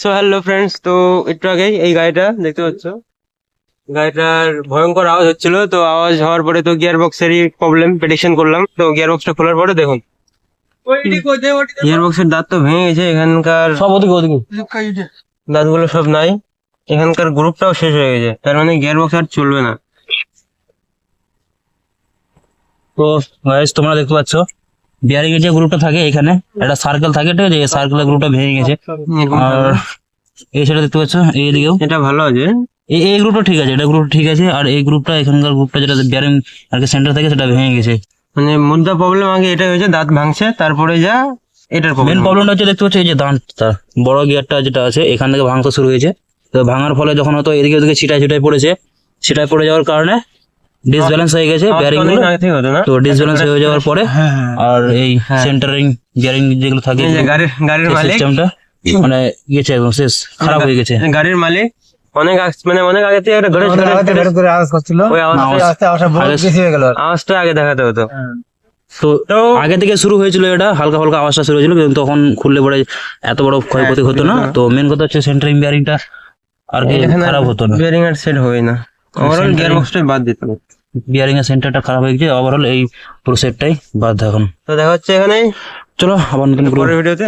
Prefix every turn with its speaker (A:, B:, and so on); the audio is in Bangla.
A: সো হ্যালো ফ্রেন্ডস তো একটু আগেই এই গাড়িটা দেখতে পাচ্ছ? গাড়িটার ভয়ঙ্কর আওয়াজ হচ্ছিল তো আওয়াজ হওয়ার পরে তো গিয়ার বক্সেরই প্রবলেম প্রেডিকশন করলাম। তো গিয়ার বক্সটা খোলার পরে দেখুন। গিয়ার বক্সের দাঁত তো ভেঙে গেছে এখানকার
B: সব ওদিকে ওদিকে।
A: দাঁতগুলো সব নাই। এখানকার গ্রুপটাও শেষ হয়ে গেছে তার মানে গিয়ার বক্স আর চলবে না।
B: তো গাইস তোমরা দেখতে পাচ্ছ বিয়ারিং এর যে গ্রুপটা থাকে এখানে একটা সার্কেল থাকে ঠিক আছে? এই সার্কেলের গ্রুপটা ভেঙে গেছে। আর এই সেটা দেখতে পাচ্ছ এইদিকেও।
A: এটা ভালো আছে।
B: এই এই গ্রুপটা ঠিক আছে এটা গ্রুপ ঠিক আছে। আর এই গ্রুপটা এখানকার গ্রুপটা যেটা বিয়ারিং আর কি সেন্টার থাকে সেটা ভেঙে গেছে।
A: মানে মুদ্রা প্রবলেম আগে এটা হয়েছে দাঁত ভাঙছে তারপরে যা এটার
B: মেন
A: প্রবলেম
B: প্রবলেমটা হচ্ছে দেখতে পাচ্ছ এই যে দাঁতটা বড় গিয়ারটা যেটা আছে এখান থেকে ভাঙতে শুরু হয়েছে। তো ভাঙার ফলে যখন হয়তো এদিকে ওদিকে ছিটায় ছিটায় পড়েছে ছিটায় পড়ে যাওয়ার কারণে ডিসব্যালেন্স হয়ে গেছে বিয়ারিং
A: অনেক আগে থেকে হতো না।
B: তো ডিসব্যালেন্স হয়ে যাওয়ার পরে আর এই সেন্টারিং বিয়ারিং যেগুলো থাকে
A: এই গাড়ির গাড়ির মালিক।
B: সিস্টেমটা মানে গেছে একদম শেষ খারাপ হয়ে গেছে।
A: গাড়ির মালিক। অনেক মানে অনেক আগে থেকে একটা ঘরে
C: করে আওয়াজ করছিল।
A: ওই আওয়াজটা
C: আস্তে আওয়াজটা বহুত
B: আগে-
C: বেশি হয়ে গেল
A: আওয়াজটা আগে দেখাতে হতো।
B: তো
A: তো
B: আগে থেকে শুরু হয়েছিল এটা হালকা হালকা আওয়াজটা শুরু হয়েছিল কিন্তু তখন খুললে পরে এত বড় ক্ষয়ক্ষতি হতো না। তো মেন কথা হচ্ছে সেন্টারিং বিয়ারিংটা আর কি খারাপ হতো না।
A: বেরিং এর সেট হয় না। ওভারঅল গিয়ার বক্সটাই বাদ দিতে হবে
B: বিয়ারিং এর সেন্টারটা খারাপ হয়ে গেছে ওভারঅল এই পুরো সেটটাই বাদ এখন।
A: তো দেখা হচ্ছে এখানে
B: চলো আবার নতুন
A: ভিডিওতে